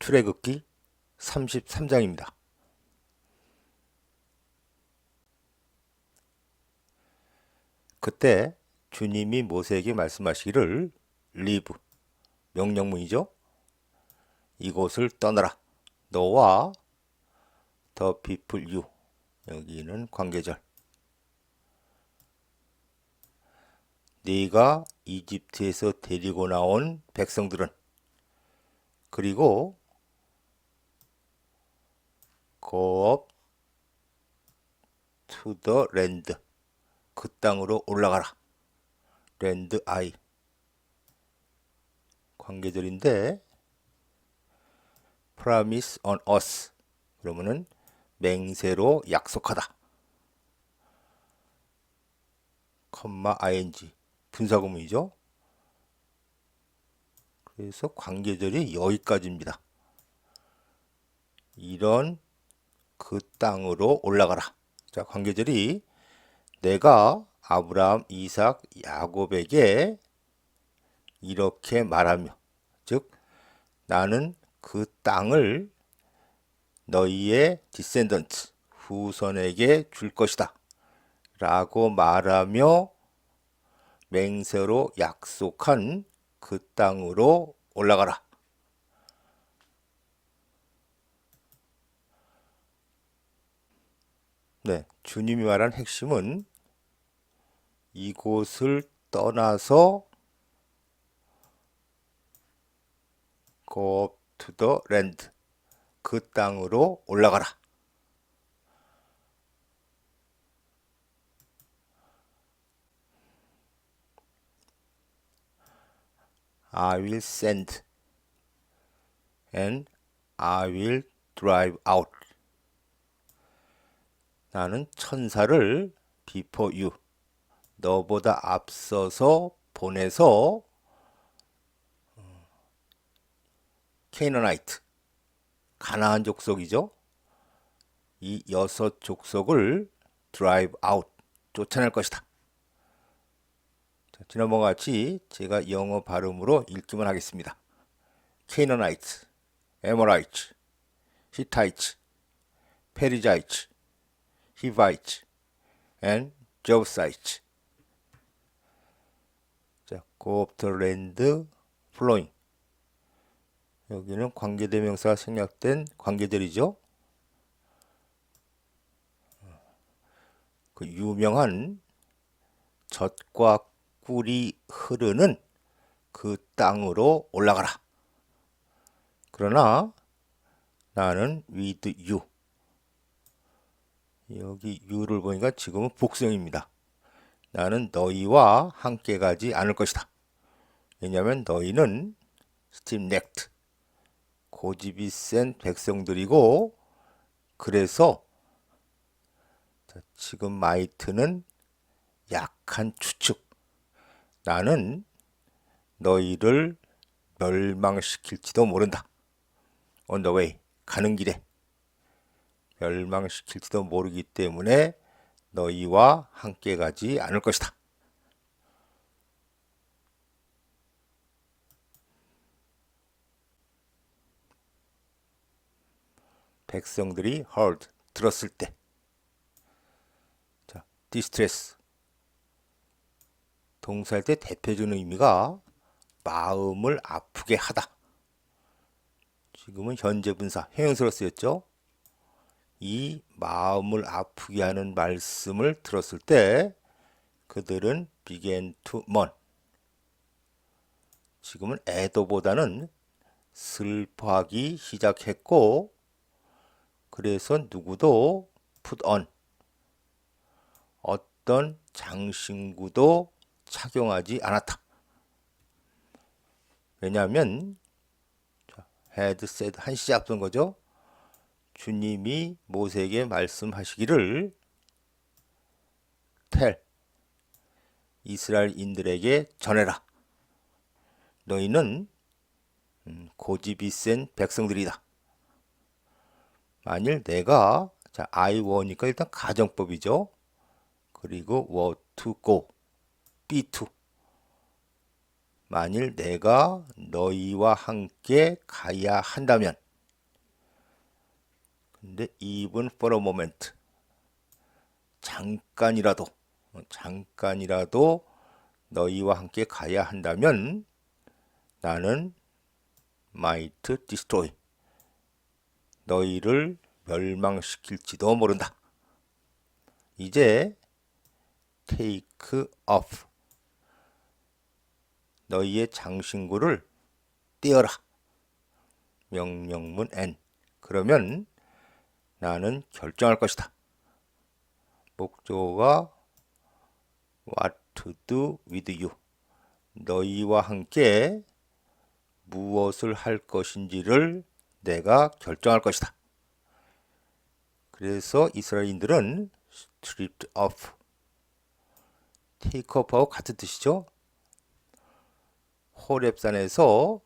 출애굽기 33장입니다. 그때 주님이 모세에게 말씀하시기를 리브 명령문이죠. 이곳을 떠나라. 너와 더 비플 유 여기는 관계절. 네가 이집트에서 데리고 나온 백성들은 그리고 go up to the land 그 땅으로 올라가라. 랜드 아이 관계절인데 promise on us 그러면은 맹세로 약속하다. 컴마 ing 분사구문이죠. 그래서 관계절이 여기까지입니다. 이런 그 땅으로 올라가라. 자, 관계절이 내가 아브라함, 이삭, 야곱에게 이렇게 말하며 즉 나는 그 땅을 너희의 디센던트 후손에게 줄 것이다. 라고 말하며 맹세로 약속한 그 땅으로 올라가라. 네, 주님이 말한 핵심은 이곳을 떠나서 go to the land 그 땅으로 올라가라. I will send and I will drive out. 나는 천사를 before you 너보다 앞서서 보내서 케이너나이트 가나안 족속이죠. 이 여섯 족속을 드라이브 아웃 쫓아낼 것이다. 자, 지난번과 같이 제가 영어 발음으로 읽기만 하겠습니다. 케이너나이트, 에머라이츠, 히타이츠, 페리자이츠, 히바이츠, and 제우사이츠. 자, go up the land flowing. 여기는 관계대명사가 생략된 관계들이죠. 그 유명한 젖과 꿀이 흐르는 그 땅으로 올라가라. 그러나 나는 with you. 여기 you를 보니까 지금은 복수형입니다. 나는 너희와 함께 가지 않을 것이다. 왜냐하면 너희는 스팀 넥트 고집이 센 백성들이고 그래서 지금 마이트는 약한 추측 나는 너희를 멸망시킬지도 모른다. way 가는 길에 멸망시킬지도 모르기 때문에 너희와 함께 가지 않을 것이다. 백성들이 heard 들었을 때 자, distress 동사할 때 대표적인 의미가 마음을 아프게 하다. 지금은 현재 분사 형용사로 쓰였죠. 이 마음을 아프게 하는 말씀을 들었을 때 그들은 began to mourn. 지금은 애도보다는 슬퍼하기 시작했고 그래서 누구도 put on 어떤 장신구도 착용하지 않았다. 왜냐하면 had said 한 시제 앞선 거죠. 주님이 모세에게 말씀하시기를 tell 이스라엘인들에게 전해라. 너희는 음, 고집이 센 백성들이다. 만일 내가 자 I were,니까 일단 가정법이죠. 그리고 were to go, be to. 만일 내가 너희와 함께 가야 한다면 근데 even for a moment 잠깐이라도 어, 잠깐이라도 너희와 함께 가야 한다면 나는 might destroy 너희를 멸망시킬지도 모른다. 이제 take off 너희의 장신구를 떼어라. 명령문 N. 그러면 나는 결정할 것이다. 목조가 what to do with you. 너희와 함께 무엇을 할 것인지를 내가 결정할 것이다. 그래서 이스라엘인들은 stripped off, take off하고 같은 뜻이죠. 호렙산에서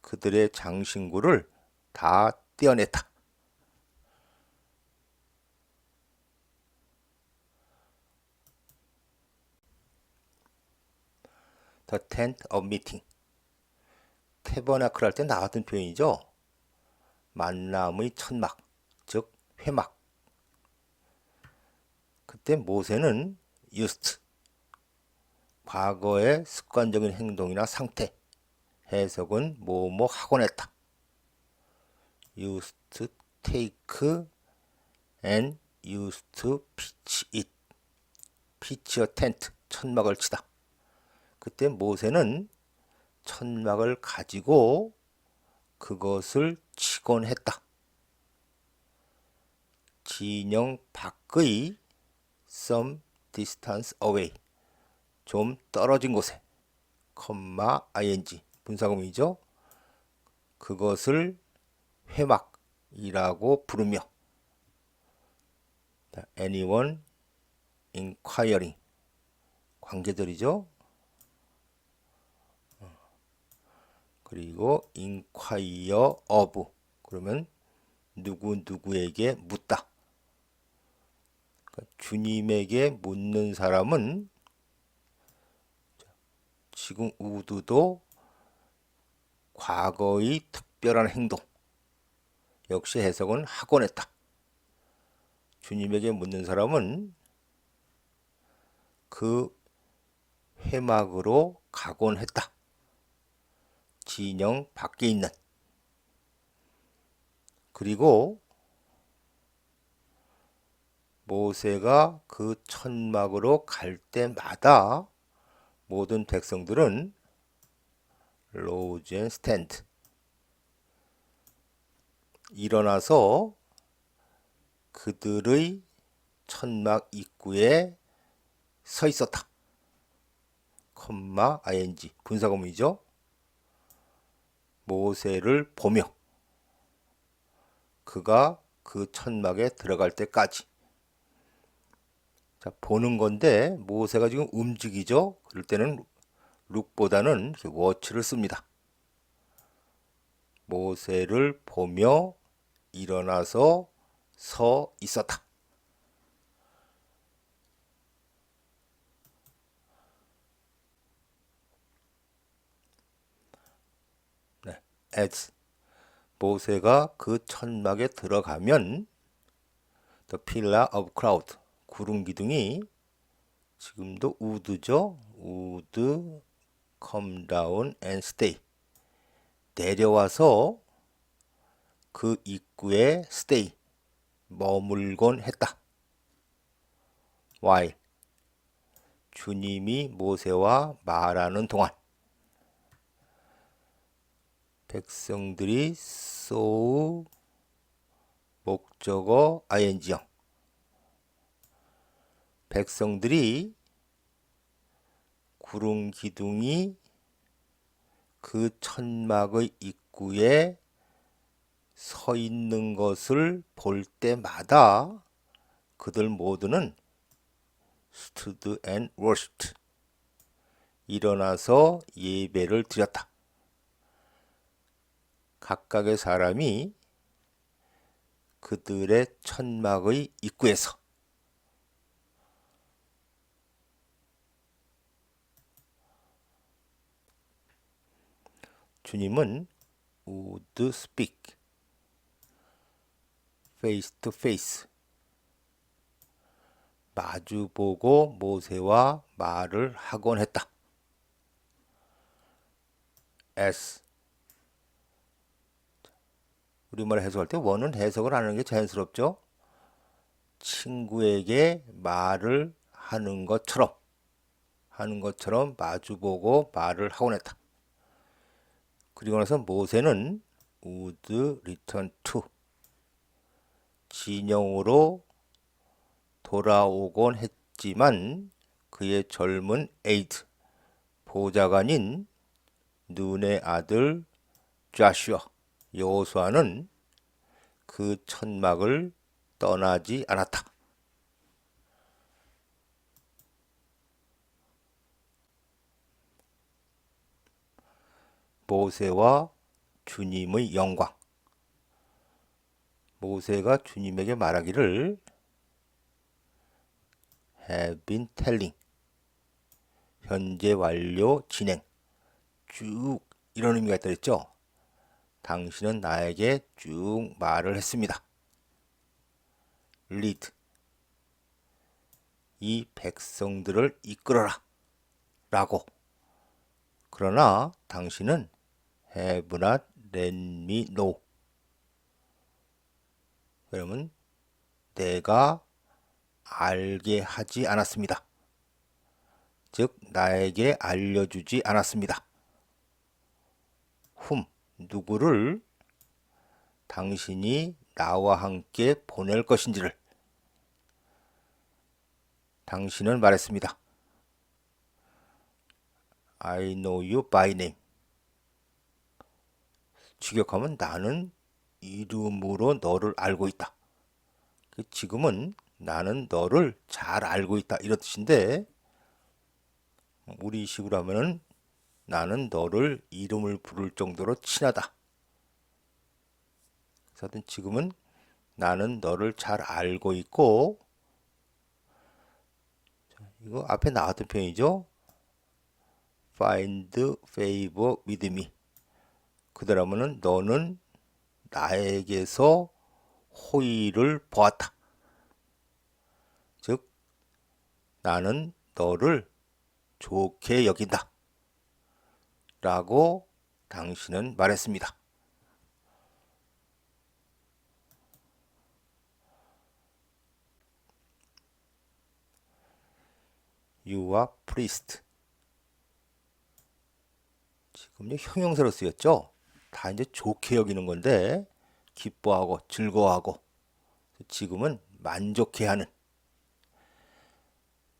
그들의 장신구를 다 떼어냈다. The tent of meeting. 테버나클 할 때 나왔던 표현이죠. 만남의 천막, 즉 회막. 그때 모세는 used 과거의 습관적인 행동이나 상태 해석은 뭐뭐 하곤 했다. used to take and used to pitch it. pitch a tent. 천막을 치다. 그때 모세는 천막을 가지고 그것을 치곤 했다. 진영 밖의 some distance away 좀 떨어진 곳에 컴마 ing 분사구문이죠. 그것을 회막이라고 부르며 anyone inquiring 관계들이죠. 그리고 inquire of 그러면 누구 누구에게 묻다. 그러니까 주님에게 묻는 사람은 지금 우두도 과거의 특별한 행동 역시 해석은 하곤 했다. 주님에게 묻는 사람은 그 회막으로 가곤 했다. 진영 밖에 있는 그리고 모세가 그 천막으로 갈 때마다 모든 백성들은 앤 스탠드 일어나서 그들의 천막 입구에 서 있었다. 컴마 ing 분사구문이죠. 모세를 보며 그가 그 천막에 들어갈 때까지 자, 보는 건데 모세가 지금 움직이죠. 그럴 때는 룩보다는 워치를 씁니다. 모세를 보며 일어나서 서 있었다. 네, as 모세가 그 천막에 들어가면 the pillar of cloud 구름 기둥이 지금도 우드죠. 우드 come down and stay 내려와서 그 입구에 stay 머물곤 했다. while 주님이 모세와 말하는 동안 백성들이 so 목적어 ing형 백성들이 구름 기둥이 그 천막의 입구에 서 있는 것을 볼 때마다 그들 모두는 stood and worshipped 일어나서 예배를 드렸다. 각각의 사람이 그들의 천막의 입구에서 주님은 would speak face to face. 마주보고 모세와 말을 하곤 했다. S. 우리말 해석할 때 원은 해석을 하는 게 자연스럽죠. 친구에게 말을 하는 것처럼 하는 것처럼 마주보고 말을 하곤 했다. 그리고 나서 모세는 would return to 진영으로 돌아오곤 했지만 그의 젊은 에이드 보좌관인 눈의 아들 좌슈아 여호수아는 그 천막을 떠나지 않았다. 모세와 주님의 영광. 모세가 주님에게 말하기를 have been telling 현재 완료 진행 쭉 이런 의미가 있다 그랬죠. 당신은 나에게 쭉 말을 했습니다. lead 이 백성들을 이끌어라 라고 그러나 당신은 have not let me know 그러면 내가 알게 하지 않았습니다. 즉 나에게 알려주지 않았습니다. 훔 누구를 당신이 나와 함께 보낼 것인지를 당신은 말했습니다. I know you by name. 직역하면 나는 이름으로 너를 알고 있다. 그 지금은 나는 너를 잘 알고 있다 이런 뜻인데 우리식으로 하면은 나는 너를 이름을 부를 정도로 친하다. 그래서 지금은 나는 너를 잘 알고 있고 이거 앞에 나왔던 표현이죠. find favor with me. 그다음에는 너는 나에게서 호의를 보았다. 즉, 나는 너를 좋게 여긴다. 라고 당신은 말했습니다. Are priest. 지금요 형용사로 쓰였죠. 다 이제 좋게 여기는 건데 기뻐하고 즐거워하고 지금은 만족해하는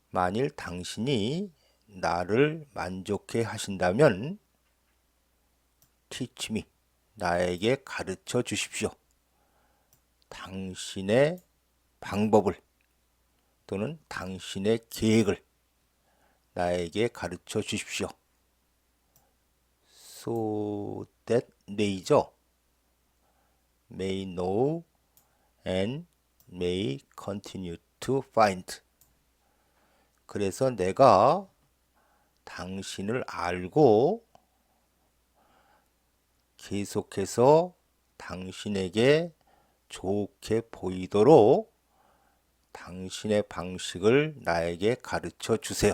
만일 당신이 나를 만족해 하신다면 teach 나에게 가르쳐 주십시오. 당신의 방법을 또는 당신의 계획을 나에게 가르쳐 주십시오. so that they죠. may know and may continue to find. 그래서 내가 당신을 알고 계속해서 당신에게 좋게 보이도록 당신의 방식을 나에게 가르쳐 주세요.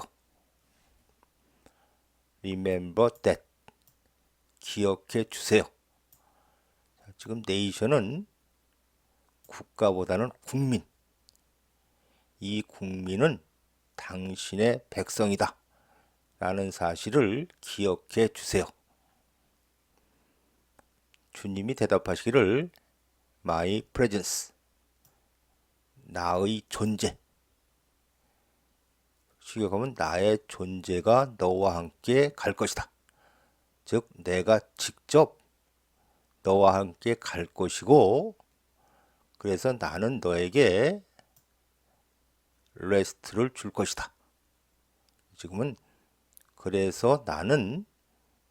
Remember that. 기억해 주세요. 지금 네이션은 국가보다는 국민. 이 국민은 당신의 백성이다. 라는 사실을 기억해 주세요. 주님이 대답하시기를 My presence 나의 존재 시격하면 나의 존재가 너와 함께 갈 것이다. 즉 내가 직접 너와 함께 갈 것이고 그래서 나는 너에게 레스트를 줄 것이다. 지금은 그래서 나는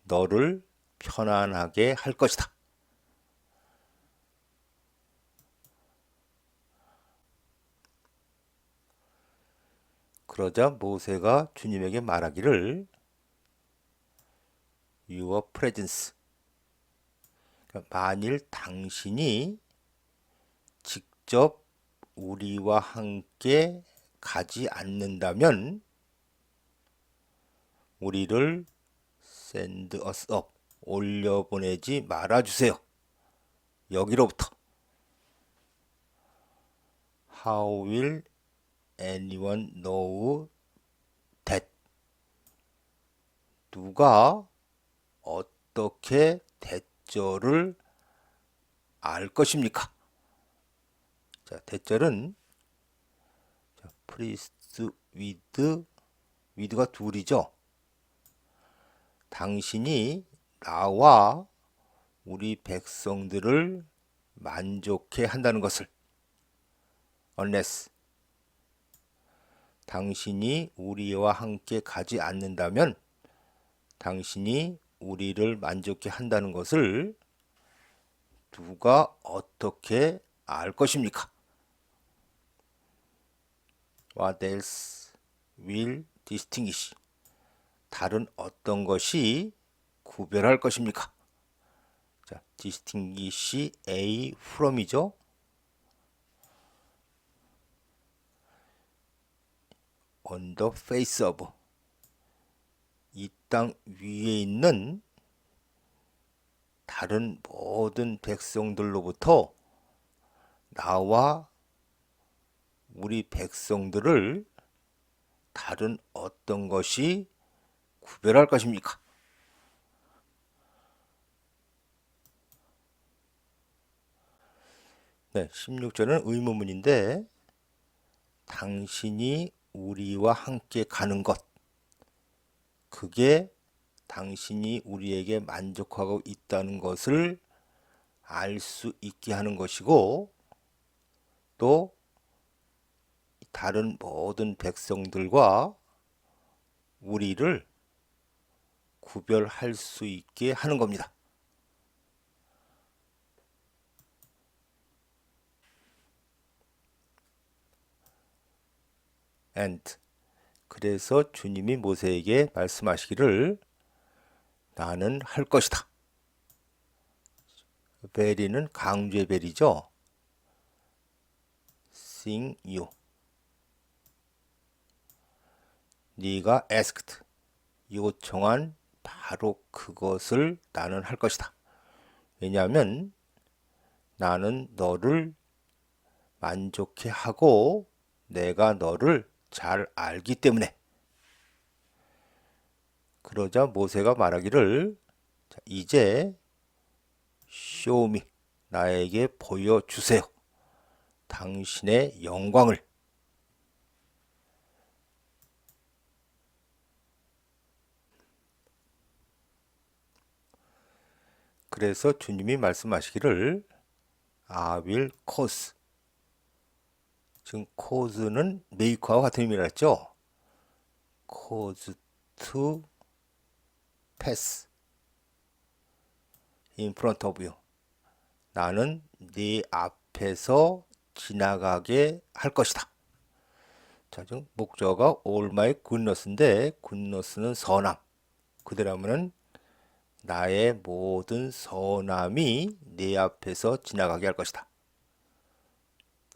너를 편안하게 할 것이다. 그러자 모세가 주님에게 말하기를 your presence. 그러니까 만일 당신이 직접 우리와 함께 가지 않는다면 우리를 send us up 올려보내지 말아주세요. 여기로부터. How will anyone know that? 누가 어떻게 대절을 알 것입니까? 자, 대절은 자, priest with with가 둘이죠. 당신이 나와 우리 백성들을 만족해 한다는 것을 unless 당신이 우리와 함께 가지 않는다면 당신이 우리를 만족해 한다는 것을 누가 어떻게 알 것입니까? What else will distinguish? 다른 어떤 것이 구별할 것입니까? 자, distinguish A from이죠. On the face of 이 땅 위에 있는 다른 모든 백성들로부터 나와 우리 백성들을 다른 어떤 것이 구별할 것입니까? 네, 16절은 의문문인데 당신이 우리와 함께 가는 것 그게 당신이 우리에게 만족하고 있다는 것을 알 수 있게 하는 것이고 또 다른 모든 백성들과 우리를 구별할 수 있게 하는 겁니다. And 그래서 주님이 모세에게 말씀하시기를 나는 할 것이다. 베리는 강조의 베리죠. sing you. 네가 asked 요청한 바로 그것을 나는 할 것이다. 왜냐하면 나는 너를 만족해 하고 내가 너를 잘 알기 때문에. 그러자 모세가 말하기를 자, 이제 쇼미 나에게 보여주세요. 당신의 영광을. 그래서 주님이 말씀하시기를 I will cause 지금 cause는 make와 같은 의미를 했죠. cause to pass in front of you. 나는 네 앞에서 지나가게 할 것이다. 자, 지금 목적어가 all my goodness인데 goodness는 선함. 그대로 하면은 나의 모든 선함이 내 앞에서 지나가게 할 것이다.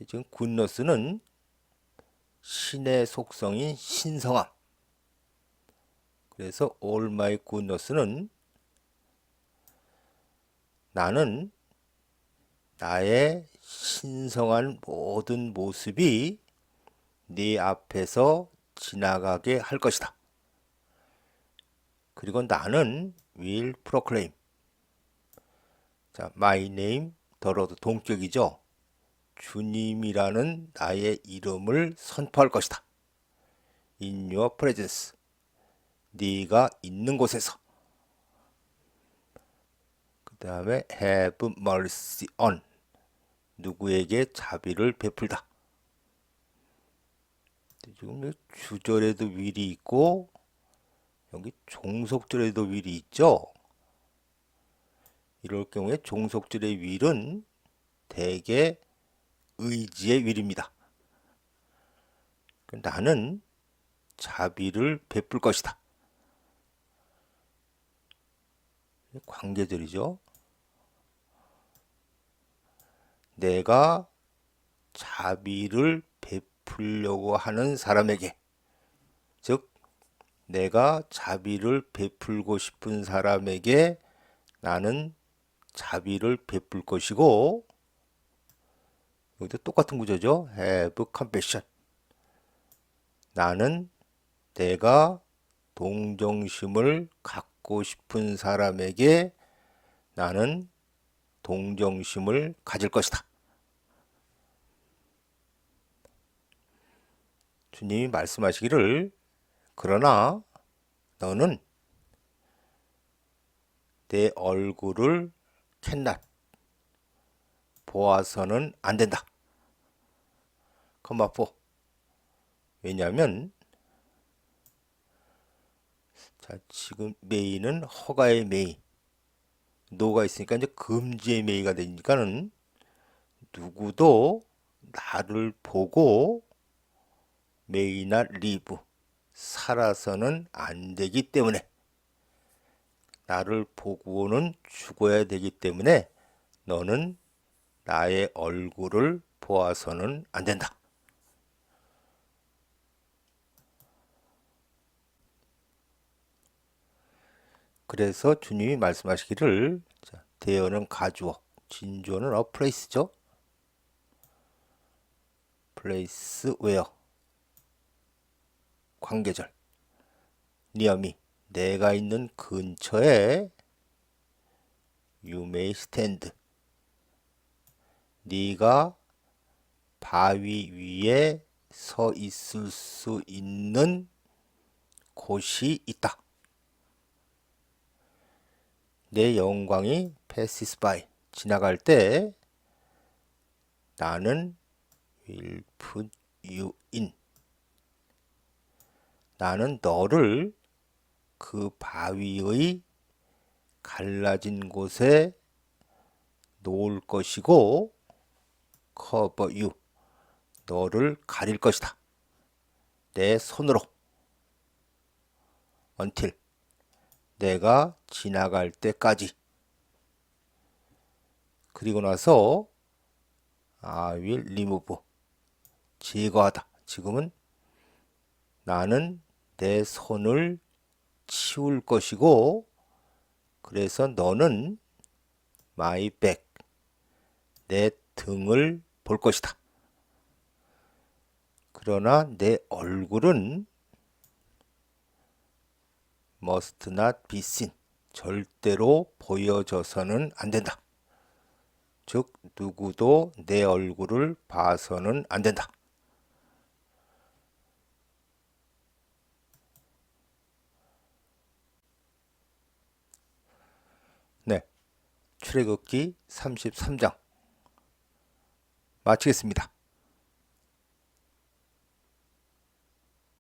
지금 굿너스는 신의 속성인 신성함. 그래서 all my goodness는 나는 나의 신성한 모든 모습이 네 앞에서 지나가게 할 것이다. 그리고 나는 will proclaim. 자, my name, 더러도 동격이죠. 주님이라는 나의 이름을 선포할 것이다. In your presence. 네가 있는 곳에서. 그 다음에 have mercy on. 누구에게 자비를 베풀다. 지금 주절에도 윌이 있고 여기 종속절에도 윌이 있죠. 이럴 경우에 종속절의 윌은 대개 의지의 윌입니다. 나는 자비를 베풀 것이다. 관계들이죠. 내가 자비를 베풀려고 하는 사람에게 즉 내가 자비를 베풀고 싶은 사람에게 나는 자비를 베풀 것이고 여기도 똑같은 구조죠. have compassion. 나는 내가 동정심을 갖고 싶은 사람에게 나는 동정심을 가질 것이다. 주님이 말씀하시기를 그러나 너는 내 얼굴을 캔낫 보아서는 안 된다. 컴마포 왜냐하면 자 지금 메이는 허가의 메이 노가 있으니까 이제 금지의 메이가 되니까는 누구도 나를 보고 메이나 리브 살아서는 안 되기 때문에 나를 보고는 죽어야 되기 때문에 너는 나의 얼굴을 보아서는 안 된다. 그래서 주님이 말씀하시기를 자, 대어는 가주어, 진주어는 어 플레이스죠. 플레이스 웨어 관계절 니어미 내가 있는 근처에 may stand 네가 바위 위에 서 있을 수 있는 곳이 있다. 내 영광이 passes 지나갈 때 나는 will put you in 나는 너를 그 바위의 갈라진 곳에 놓을 것이고 cover you 너를 가릴 것이다. 내 손으로. Until 내가 지나갈 때까지. 그리고 나서 I will remove. 제거하다. 지금은 나는 내 손을 치울 것이고 그래서 너는 my back. 내 등을 볼 것이다. 그러나 내 얼굴은 must not be seen. 절대로 보여져서는 안 된다. 즉, 누구도 내 얼굴을 봐서는 안 된다. 네. 출애굽기 33장 마치겠습니다.